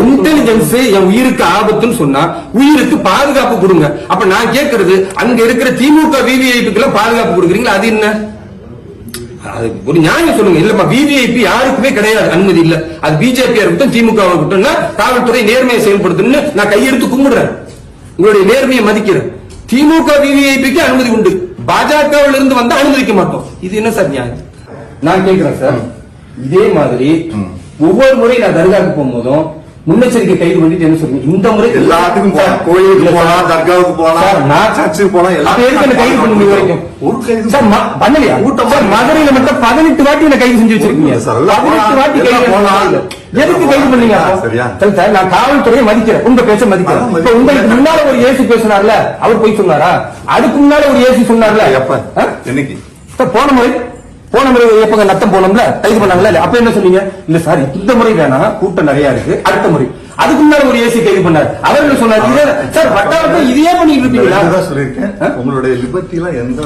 Intelligence என் உயிருக்கு ஆபத்துன்னு சொன்னா உயிருக்கு பாதுகாப்பு கொடுங்க. அப்ப நான் கேக்குறது அங்க இருக்கிற திமுக விவிஐபிக்கு எல்லாம் பாதுகாப்பு கொடுக்குறீங்களா? அது என்ன? அது ஒரு நியாயம் சொல்லுங்க. இல்லம்மா விவிஐபி யாருக்குமே கிடையாது. அனுமதி இல்ல. அது பிஜேபி இருக்கட்டும் திமுக இருக்கட்டும்னா காவல்துறை நேர்மையை செயல்படுத்தணும்னு நான் கையெடுத்து கும்பிடுறேன். உங்களுடைய நேர்மையை மதிக்கிறேன். திமுக விவிஐபிக்கு அனுமதி உண்டு. பாஜகவில் இருந்து வந்தா அனுமதிக்க மாட்டோம். இது என்ன சார் நியாயம்? நான் கேக்குறேன் சார். இதே மாதிரி ஒவ்வொரு முறை நான் தர்காவுக்கு போகும்போதும் முன்னெச்சரிக்கை கைது பண்ணிட்டு என்ன சொல்றீங்க? இந்த முறை எல்லாத்துக்கும் போலாம் கோயிலுக்கு போலாம். தர்காவுக்கு போலாம் நான் சர்ச்சுக்கு போலாம் என்ன கைது பண்ணி வரைக்கும்? ஒரு கைது சார் பண்ணலையா? கூட்டம் சார் மதுரையில மட்டும் பதினெட்டு வாட்டி என்ன கைது செஞ்சு வச்சிருக்கீங்க. சார், பதினெட்டு. வாட்டி கைது போலாம். எதுக்கு கைது பண்ணீங்க? சரியா? சரி நான் காவல்துறையை மதிக்கிறேன். உங்க பேச்ச மதிக்கிறேன். இப்ப உங்களுக்கு முன்னால ஒரு ஏசி பேசினார்ல அவர் போய் சொன்னாரா? அதுக்கு முன்னால ஒரு ஏசி சொன்னார்ல? எப்ப? என்னைக்கு? போன முறை போன முறை எப்பங்க நத்தம் போனோம்ல கைது பண்ணாங்கல்ல அப்ப என்ன சொன்னீங்க? இல்ல சார் இந்த முறை வேணாம் கூட்டம் நிறைய இருக்கு அடுத்த முறை. அதுக்கு முன்னால ஒரு ஏசி கைது பண்ணார். அவர் என்ன சொன்னார் இதே- சார் வட்டாரத்தை இதையே பண்ணிட்டு இருப்பீங்களா? சொல்லியிருக்கேன்? உங்களுடைய லிபர்ட்டி எல்லாம் எந்த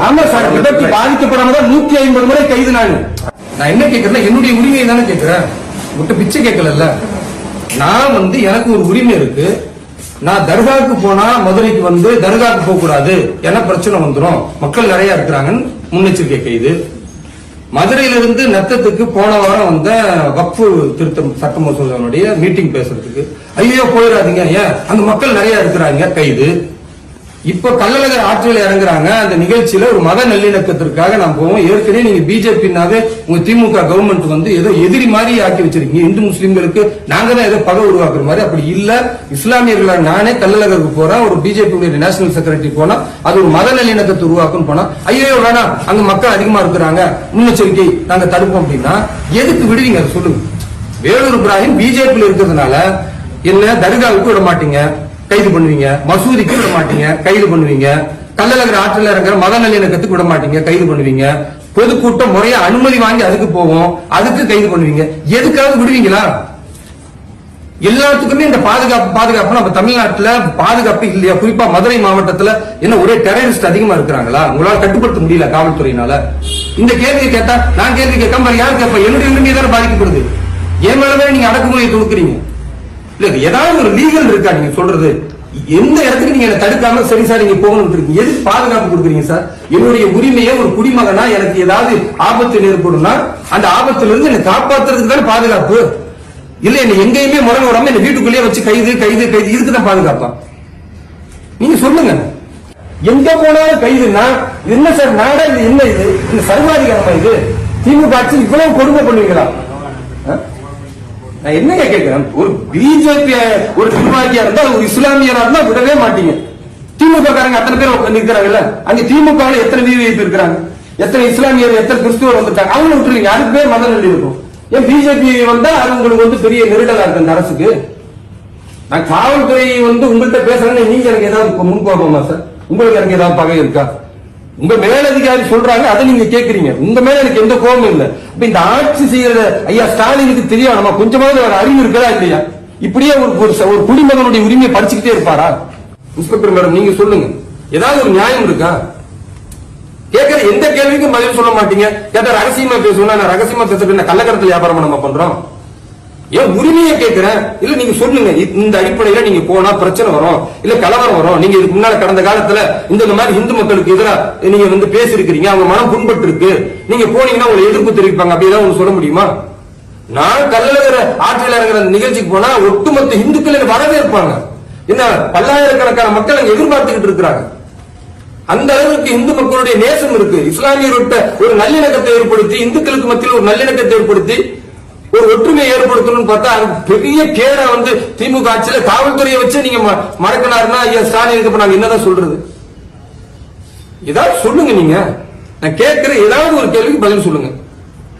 ஆமா சார் விபத்து பாதிக்கப்படாம தான் நூத்தி ஐம்பது முறை கைது நான். நான் என்ன கேக்குறேன் என்னுடைய உரிமையை தானே கேக்குறேன். விட்டு பிச்சை கேட்கல நான் வந்து எனக்கு ஒரு உரிமை இருக்கு. நான் தர்காவுக்கு போனா மதுரைக்கு வந்து தர்காவுக்கு போக கூடாது ஏன்னா பிரச்சனை வந்துரும். மக்கள் நிறைய இருக்கிறாங்கன்னு முன்னெச்சரிக்கை கைது. மதுரையிலிருந்து நத்தத்துக்கு போன வாரம் வந்த வக்ஃபு திருத்தம் சட்ட மசோதாவுடைய மீட்டிங் பேசுறதுக்கு. ஐயோ போயிடாதீங்க ஏன்? அந்த மக்கள் நிறைய இருக்கிறாங்க கைது. இப்ப கள்ளழகர் ஆற்றில் இறங்குறாங்க. அந்த நிகழ்ச்சியில ஒரு மத நல்லிணக்கத்திற்காக நான் போவோம் ஏற்கனவே நீங்க பிஜேபினாவே உங்க திமுக கவர்மெண்ட் வந்து ஏதோ எதிரி மாதிரி ஆக்கி வச்சிருக்கீங்க. இந்து முஸ்லீம்களுக்கு நாங்க தான் ஏதோ பகை உருவாக்குற மாதிரி அப்படி இல்ல. இஸ்லாமியர்களா நானே கள்ளழகருக்கு போறேன். ஒரு பிஜேபி நேஷனல் செக்ரட்டரி போனா அது ஒரு மத நல்லிணக்கத்தை உருவாக்கும் போனா ஐயோ வேணாம். அங்க மக்கள் அதிகமா இருக்கிறாங்க. முன்னெச்சரிக்கை. நாங்க தடுப்போம். அப்படின்னா எதுக்கு விடுவீங்க? அதை சொல்லுங்க. வேலூர் இப்ராஹிம் பிஜேபியில இருக்கிறதுனால என்ன தர்காவுக்கு விட மாட்டீங்க? கைது பண்ணுவீங்க. மசூதிக்கு விட மாட்டீங்க. கைது பண்ணுவீங்க. கள்ளழகர் ஆற்றில் இருக்கிற மத நல்லிணக்கத்துக்கு விட மாட்டீங்க. கைது பண்ணுவீங்க. பொதுக்கூட்டம் முறையா அனுமதி வாங்கி அதுக்கு போவோம். அதுக்கு கைது பண்ணுவீங்க. எதுக்காவது விடுவீங்களா? எல்லாத்துக்குமே இந்த பாதுகாப்பு பாதுகாப்பு நம்ம தமிழ்நாட்டுல பாதுகாப்பு இல்லையா? குறிப்பா மதுரை மாவட்டத்துல என்ன ஒரே டெரரிஸ்ட் அதிகமா இருக்கிறாங்களா? உங்களால கட்டுப்படுத்த முடியல காவல்துறையினால. இந்த கேள்வியை கேட்டா நான் கேள்வி கேட்காம யாரு யார் என்னுடைய உரிமை தானே பாதிக்கப்படுது. என் மேலவே நீங்க அடக்குமுறையை கொடுக்குறீங்க இல்ல ஏதாவது ஒரு லீகல் இருக்கா நீங்க சொல்றது? எந்த இடத்துக்கு நீங்க என்ன தடுக்காம சரி சார் நீங்க போகணும் இருக்கீங்க? எதுக்கு பாதுகாப்பு கொடுக்குறீங்க சார்? என்னுடைய உரிமையை ஒரு குடிமகனா எனக்கு ஏதாவது ஆபத்து ஏற்படும்னா அந்த ஆபத்துல இருந்து என்னை காப்பாத்துறதுக்கு தானே பாதுகாப்பு? இல்ல என்ன எங்கேயுமே முறை விடாம என்ன வீட்டுக்குள்ளேயே வச்சு கைது கைது கைது இதுக்கு தான் பாதுகாப்பா? நீங்க சொல்லுங்க. எங்க போனாலும் கைதுன்னா என்ன சார் நாடா இது என்ன இது? இந்த சர்வாதிகாரமா இது? திமுக ஆட்சி இவ்வளவு கொடுமை பண்ணுவீங்களா? நான் என்னங்க கேட்கிறேன்? ஒரு பிஜேபி ஒரு நிர்வாகியா இருந்தா ஒரு இஸ்லாமியரா இருந்தா விடவே மாட்டீங்க. திமுக காரங்க அத்தனை பேர் நிற்கிறாங்கல்ல அங்க திமுக எத்தனை விவிஐபி இருக்கிறாங்க? எத்தனை இஸ்லாமியர் எத்தனை கிறிஸ்துவர் வந்துட்டாங்க? அவங்க விட்டுருங்க. அதுக்கு பேர் மத நல்லி இருக்கும்? ஏன் பிஜேபி வந்தா அது உங்களுக்கு வந்து பெரிய நெருடலா இருக்கு அந்த அரசுக்கு? நான் காவல்துறை வந்து உங்கள்கிட்ட பேசுறேன்னு நீங்க எனக்கு ஏதாவது முன்கோபமா சார்? உங்களுக்கு எனக்கு ஏதாவது பகை இருக்கா? உங்க மேலதிகாரி சொல்றாங்க அதை நீங்க கேக்குறீங்க. உங்க மேல எனக்கு எந்த கோபமும் இல்ல. இப்ப இந்த ஆட்சி செய்யற ஐயா ஸ்டாலினுக்கு தெரியும் நம்ம கொஞ்சமாவது ஒரு அறிவு இருக்கிறா இல்லையா? இப்படியே ஒரு ஒரு குடிமகனுடைய உரிமையை படிச்சுக்கிட்டே இருப்பாரா? இன்ஸ்பெக்டர் மேடம் நீங்க சொல்லுங்க. ஏதாவது ஒரு நியாயம் இருக்கா? கேட்கிற எந்த கேள்விக்கும் பதில் சொல்ல மாட்டீங்க. கேட்டா ரகசியமா பேசுவோம் நான் ரகசியமா பேசுறது என்ன கள்ளக்கடத்தில் வியாபாரம் நம்ம பண்றோம்? ஏன் உரிமையை கேட்கிறேன் இல்ல நீங்க சொல்லுங்க. இந்த அடிப்படையில நீங்க போனா பிரச்சனை வரும். இல்ல கலவரம் வரும். நீங்க இதுக்கு முன்னால கடந்த காலத்துல இந்த மாதிரி இந்து மக்களுக்கு எதிராக நீங்க வந்து பேசிருக்கிறீங்க அவங்க மனம் புண்பட்டு இருக்கு நீங்க போனீங்கன்னா உங்களை எதிர்ப்பு தெரிவிப்பாங்க. அப்படி ஏதாவது சொல்ல முடியுமா? நான் கல்லழகர ஆற்றில் இறங்குற அந்த நிகழ்ச்சிக்கு போனா ஒட்டுமொத்த இந்துக்கள் எனக்கு வரவேற்பாங்க. என்ன பல்லாயிரக்கணக்கான மக்கள் அங்க எதிர்பார்த்துக்கிட்டு இருக்கிறாங்க. அந்த அளவுக்கு இந்து மக்களுடைய நேசம் இருக்கு. இஸ்லாமியர்கிட்ட ஒரு நல்லிணக்கத்தை ஏற்படுத்தி இந்துக்களுக்கு மத்தியில் ஒரு நல்லிணக்கத்தை ஏற்படுத்தி ஒரு ஒற்றுமை ஏற்படுத்தணும்னு பார்த்தா பெரிய கேரை வந்து திமுக ஆட்சியில காவல்துறையை வச்சு நீங்க ம- மறக்கினாருன்னா ஐயா ஸ்டாலினுக்கு இப்ப நாங்க என்னதான் சொல்றது? ஏதாவது சொல்லுங்க நீங்க. நான் கேட்கிற ஏதாவது ஒரு கேள்விக்கு பதில் சொல்லுங்க.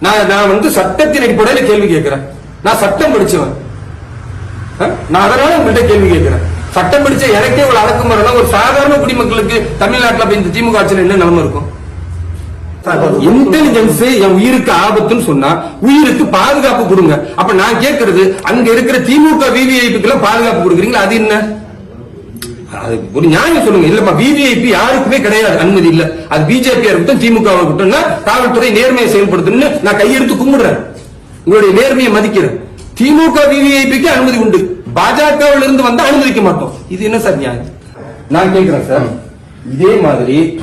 நான் நான் வந்து சட்டத்தின் அடிப்படையில் கேள்வி கேட்கிறேன். நான் சட்டம் படிச்சவன். நான் அதனால உங்கள்கிட்ட கேள்வி கேட்கிறேன். சட்டம் படிச்ச எனக்கே ஒரு அடக்குமுறைனா ஒரு சாதாரண குடிமக்களுக்கு தமிழ்நாட்டில் இந்த திமுக ஆட்சியில் என்ன நிலைமை இருக்கும்? இன்டெலிஜென்ஸ் என் உயிருக்கு ஆபத்துன்னு சொன்னா உயிருக்கு பாதுகாப்பு கொடுங்க. அப்ப நான் கேட்கறது அங்க இருக்கிற திமுக விவிஐபிக்கு பாதுகாப்பு கொடுக்குறீங்களா? அது என்ன? அது ஒரு நியாயம் சொல்லுங்க. இல்லம்மா விவிஐபி யாருக்குமே கிடையாது. அனுமதி இல்ல. அது பிஜேபி இருக்கட்டும் திமுக இருக்கட்டும்னா காவல்துறை நேர்மையை செயல்படுத்தணும்னு நான் கையெடுத்து கும்பிடுறேன். உங்களுடைய நேர்மையை மதிக்கிறேன். திமுக விவிஐபிக்கு அனுமதி உண்டு. பாஜகவில் இருந்து வந்தா அனுமதிக்க மாட்டோம். இது என்ன சார் நியாயம்? நான் கேட்கிறேன் சார். இதே மாதிரி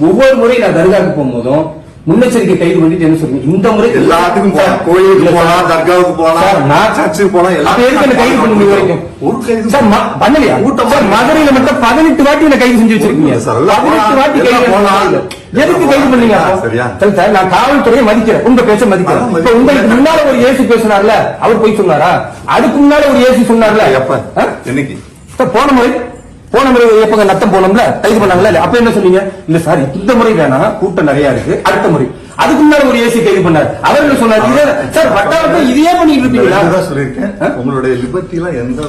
ஒவ்வொரு முறை நான் தர்காவுக்கு போகும்போதும் முன்னெச்சரிக்கை கைது பண்ணிட்டு என்ன சொல்றீங்க இந்த முறை எல்லாத்துக்கும் போலாம். கோயிலுக்கு போலாம். தர்காவுக்கு போலாம் நான் சர்ச்சுக்கு போலாம் எதுக்கு என்ன கைது பண்ணி வரைக்கும்? ஒரு கைது சார் பண்ணலையா? கூட்டம் சார் மதுரையில மட்டும் பதினெட்டு வாட்டி என்ன கைது செஞ்சு வச்சிருக்கீங்க? சார், பதினெட்டு வாட்டி கைது போலாம். எதுக்கு கைது பண்ணீங்க? சரியா? சரி நான் காவல்துறையை மதிக்கிறேன். உங்க பேச்ச மதிக்கிறேன். இப்ப உங்களுக்கு முன்னால ஒரு ஏசி பேசினார்ல அவர் போய் சொன்னாரா? அதுக்கு முன்னால ஒரு ஏசி சொன்னார்ல? எப்ப? என்னைக்கு? போன முறை போன முறை எப்பங்க நத்தம் போனோம்ல கைது பண்ணாங்களா இல்ல அப்ப என்ன சொன்னீங்க? இல்ல சார் இந்த முறை வேணாம் கூட்டம் நிறைய இருக்கு அடுத்த முறை. அதுக்கு முன்னால ஒரு ஏசி கைது பண்ணார். அவர் என்ன சொன்னார்? இதே சார் வட்டாரத்தை இதையே பண்ணிட்டு இருப்பீங்களா? சொல்லியிருக்கேன். உங்களுடைய லிபர்ட்டி எல்லாம் எந்த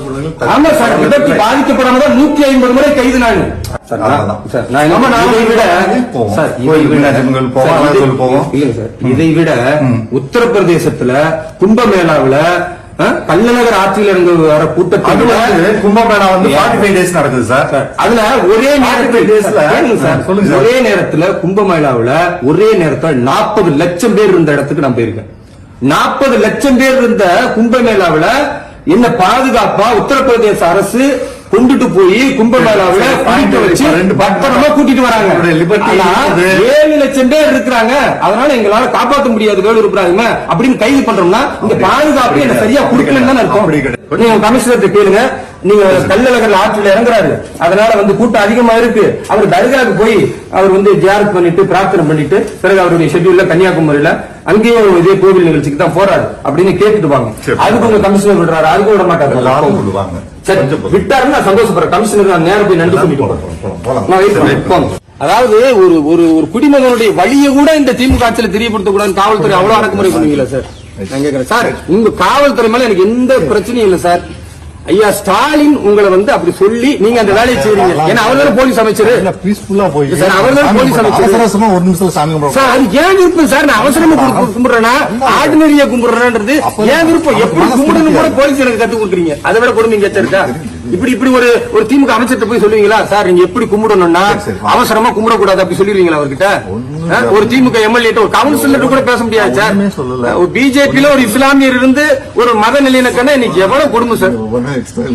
ஆமா சார் விபத்து பாதிக்கப்படாம தான் நூத்தி ஐம்பது முறை கைது நாம இதை விட இதை இதை- இதை உத்தரப்பிரதேசத்துல கும்பமேளாவுல கள்ளநகர் ஆட்சியில் இருந்து வர கூட்டத்தில் கும்பமேளா வந்து Yeah. 45 டேஸ் நடக்குது சார். அதுல ஒரே நேரத்தில். ஒரே நேரத்துல கும்பமேளாவுல ஒரே நேரத்துல நாற்பது லட்சம் பேர் இருந்த இடத்துக்கு நான் போயிருக்கேன். நாற்பது லட்சம் பேர் இருந்த கும்பமேளாவுல என்ன பாதுகாப்பா உத்தரப்பிரதேச அரசு கொண்டுட்டு போய் கும்பமேளாவுல கூட்டிட்டு வச்சு ரெண்டு பத்திரமா கூட்டிட்டு வராங்க. ஏழு லட்சம் பேர் இருக்கிறாங்க. அதனால எங்களால காப்பாற்ற முடியாது வேலூர் இப்ராஹிம அப்படின்னு கைது பண்றோம்னா இந்த பாதுகாப்பு என்ன சரியா கொடுக்கலன்னு தானே இருக்கும் கமிஷனர்கிட்ட கேளுங்க. நீங்க கள்ளழகர் ஆற்றில் இறங்குறாரு. அதனால வந்து கூட்டம் அதிகமா இருக்கு. அவர் தர்காவுக்கு போய் அவர் வந்து ஜியாரத் பண்ணிட்டு பிரார்த்தனை பண்ணிட்டு பிறகு அவருடைய ஷெட்யூல்ல கன்னியாகுமரியில அங்கேயும் இதே கோவில் நிகழ்ச்சிக்கு தான் போறாரு அப்படின்னு கேட்டுட்டு வாங்க. அதுக்கு உங்க கமிஷனர் விடுறாரு. அதுக்கு விட மாட்டாரு. எல்லாரும் விடுவாங்க. விட்டாருன்னு நான் சந்தோஷப்படுறேன். கமிஷனர் நான் நேரம் போய் நன்றி சொல்லிட்டு போறேன். அதாவது ஒரு ஒரு ஒரு குடிமகனுடைய வழியை கூட இந்த திமுக ஆட்சியில தெரியப்படுத்த கூடாது காவல்துறை அவ்வளவு அடக்குமுறை பண்ணுவீங்களா சார்? நான் கேக்குறேன். சார் உங்க காவல்துறை மேல எனக்கு எந்த பிரச்சனையும் இல்ல சார். ஐயா ஸ்டாலின் உங்களை வந்து அப்படி சொல்லி நீங்க அந்த வேலையை செய்றீங்க. ஏன்னா அவர் தானே போலீஸ் அமைச்சர். பீஸ்ஃபுல்லா போய் சார், அவர் தான் போலீஸ் அமைச்சர். அவசர அவசரமா ஒரு நிமிஷம் சாமி. சார் அது ஏன் விருப்பம்? சார் நான் அவசரமா கு- கும்பிடுறேனா ஆர்டினரியா கும்பிடுறேன்றது ஏன் விருப்பம்? எப்படி கும்பிடணும் கூட போலீஸ் எனக்கு கத்து கொடுக்குறீங்க. அதை விட கொடுமை இங்க இருக்கா இப்படி இப்படி ஒரு ஒரு திமுக அமைச்சர்கிட்ட போய் சொல்லுவீங்களா? சார் நீங்க எப்படி கும்பிடணும்னா சரி, சரி. அவசரமா கும்பிடக்கூடாது அப்படி சொல்லிடுவீங்களா அவர்கிட்ட? ஒரு திமுக எம்எல்ஏ ஒரு கவுன்சிலர் கூட பேச முடியாது சார். ஒரு பிஜேபியில ஒரு இஸ்லாமியர் இருந்து ஒரு மத நிலையினக்கான இன்னைக்கு எவ்வளவு கொடுமை சார்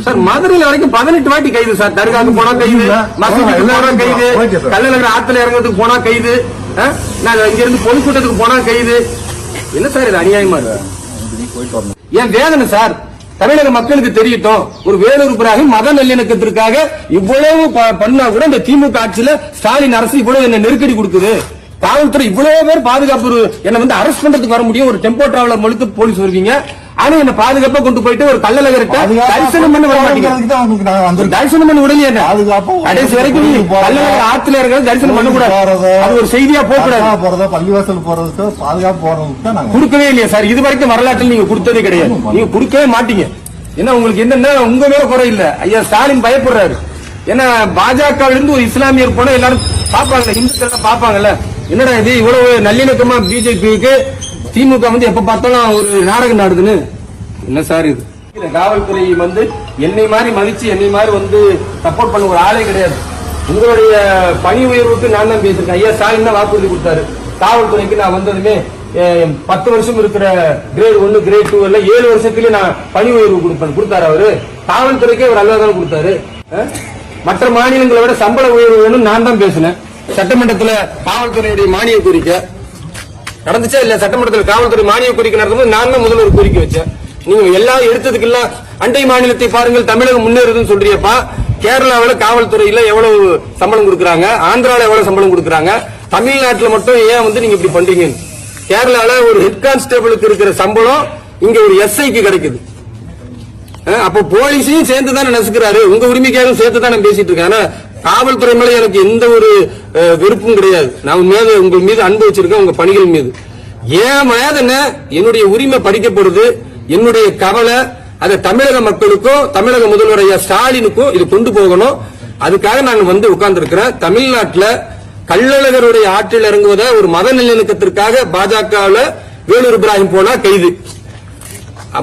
சார் மதுரையில வரைக்கும் பதினெட்டு வாட்டி கைது சார் தர்காவுக்கு போனா கைது மசூதிக்கு போனா கைது. கள்ளநகர் ஆத்துல இறங்குறதுக்கு போனா கைது? நான் இங்க இருந்து பொதுக்கூட்டத்துக்கு போனா கைது. என்ன சார் இது அநியாயமா இருக்கு? என் வேதனை சார் தமிழக மக்களுக்கு தெரியட்டும். ஒரு வேலூர் இப்ராஹிம் மத நல்லிணக்கத்திற்காக இவ்வளவு பண்ணா கூட இந்த திமுக ஆட்சியில ஸ்டாலின் அரசு இவ்வளவு என்ன நெருக்கடி கொடுக்குது. காவல்துறை இவ்வளவு பேர் பாதுகாப்பு என்ன வந்து அரெஸ்ட் பண்றதுக்கு வர முடியும். ஒரு டெம்போ டிராவலர் முழுக்க போலீஸ் வருவீங்க. ஆனா என்ன பாதுகாப்பா கொண்டு போயிட்டு ஒரு கள்ளநகர்கிட்ட தரிசனம் பண்ண வர மாட்டீங்க. தரிசனம் பண்ண உடனே என்ன? கடைசி வரைக்கும் கள்ளநகர் ஆத்துல இருக்கிற தரிசனம் பண்ண கூடாது. அது ஒரு செய்தியா போக கூடாது. போறதோ? பள்ளிவாசல் போறதுக்கு பாதுகாப்பு போறதுக்கு கொடுக்கவே இல்லையா சார். இது வரைக்கும் வரலாற்றில் நீங்க கொடுத்ததே கிடையாது. நீங்க கொடுக்கவே மாட்டீங்க. ஏன்னா உங்களுக்கு என்னன்னா உங்க மேல குறை இல்ல. ஐயா ஸ்டாலின் பயப்படுறாரு. ஏன்னா பாஜக இருந்து ஒரு இஸ்லாமியர் போனா எல்லாரும் பாப்பாங்க இந்துக்கள் பாப்பாங்கல்ல என்னடா இது? இவ்வளவு நல்லிணக்கமா பிஜேபிக்கு திமுக வந்து எப்ப பார்த்தாலும் ஒரு நாடகம் நாடுதுன்னு. என்ன சார் இது? காவல்துறை வந்து என்னை மாதிரி மதிச்சு என்னை மாதிரி வந்து சப்போர்ட் பண்ண ஒரு ஆளே கிடையாது. உங்களுடைய பணி உயர்வுக்கு நான் தான் பேசிருக்கேன் ஐயா ஸ்டாலின் தான் வாக்குறுதி கொடுத்தாரு? காவல்துறைக்கு நான் வந்ததுமே பத்து வருஷம் இருக்கிற கிரேட் ஒன்னு கிரேட் டூ இல்ல ஏழு வருஷத்துலயே நான் பணி உயர்வு கொடுப்பேன். கொடுத்தாரு அவரு. காவல்துறைக்கே அவர் நல்லா கொடுத்தாரு. மற்ற மாநிலங்களை விட சம்பள உயர்வு வேணும் நான் தான் பேசினேன். சட்டமன்றத்துல காவல்துறையுடைய மானிய கோரிக்கை. நடந்துச்சா இல்ல சட்டமன்றத்தில் காவல்துறை மானிய கோரிக்கை நடந்தது நான் தான் முதல்ல ஒரு கோரிக்கை வச்சேன். நீங்க எல்லாம் எடுத்ததுக்கு எல்லாம் அண்டை மாநிலத்தை பாருங்கள் தமிழகம் முன்னேறுதுன்னு சொல்றியப்பா. கேரளாவில் காவல்துறையில எவ்வளவு சம்பளம் கொடுக்குறாங்க? ஆந்திரால எவ்வளவு சம்பளம் கொடுக்குறாங்க? தமிழ்நாட்டுல மட்டும் ஏன் வந்து நீங்க இப்படி பண்றீங்க? கேரளால ஒரு ஹெட் கான்ஸ்டபிளுக்கு இருக்கிற சம்பளம் இங்க ஒரு எஸ்ஐக்கு கிடைக்குது. அஹ் அப்போ போலீஸையும் சேர்ந்து தானே நசுக்கிறாரு. உங்க உரிமைக்காரும் சேர்த்து தானே பேசிட்டு இருக்காங்க காவல்துறை மேல எனக்கு எந்த ஒரு விருப்பம் கிடையாது. நான் மேல உங்கள் உங்க மீது அன்பு வச்சிருக்கேன் உங்க பணிகள் மீது. ஏன் வேதனை என்னுடைய உரிமை படிக்கப்படுது என்னுடைய கவலை அதை தமிழக மக்களுக்கும் தமிழக முதல்வர் ஐயா ஸ்டாலினுக்கும் இது கொண்டு போகணும். அதுக்காக நாங்க வந்து உட்கார்ந்து தமிழ்நாட்டில் கள்ளழகருடைய ஆற்றில் இறங்குவதை ஒரு மத நல்லிணக்கத்திற்காக பாஜகவில் வேலூர் இப்ராஹிம் போனா கைது.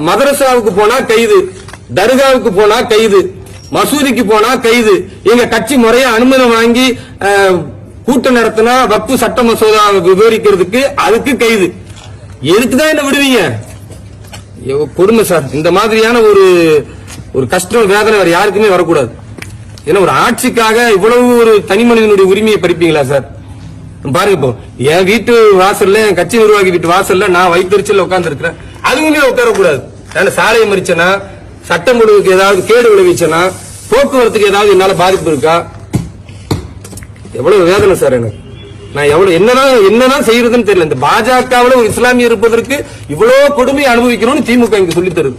மதரசாவுக்கு போனா கைது. தர்காவுக்கு போனா கைது. மசூதிக்கு போனா கைது. எங்க கட்சி முறையா அனுமதி வாங்கி கூட்டம் நடத்தினா வக்பு சட்ட மசோதா விவரிக்கிறதுக்கு அதுக்கு கைது. எதுக்குதான் என்ன விடுவீங்க? கொடுமை சார். இந்த மாதிரியான ஒரு ஒரு கஷ்டம் வேதனை வேற யாருக்குமே வரக்கூடாது. ஏன்னா ஒரு ஆட்சிக்காக இவ்வளவு ஒரு தனி மனிதனுடைய உரிமையை பறிப்பீங்களா சார்? பாருங்க இப்போ என் வீட்டு வாசல்ல என் கட்சி நிர்வாகி வீட்டு வாசல்ல நான் வைத்தறிச்சல் உட்கார்ந்து இருக்கிறேன் அதுவுமே உட்காரக்கூடாது. நான் சாலையை மறிச்சேன்னா சட்டம் ஒழுங்குக்கு ஏதாவது கேடு விளைவிச்சனா போக்குவரத்துக்கு ஏதாவது என்னால பாதிப்பு இருக்கா? எவ்வளவு வேதனை சார் எனக்கு. நான் எவ்வளவு என்னதான் என்னதான் செய்யறதுன்னு தெரியல. இந்த பாஜகவுல ஒரு இஸ்லாமிய இருப்பதற்கு இவ்வளவு கொடுமையை அனுபவிக்கணும்னு திமுக இங்க சொல்லி தருது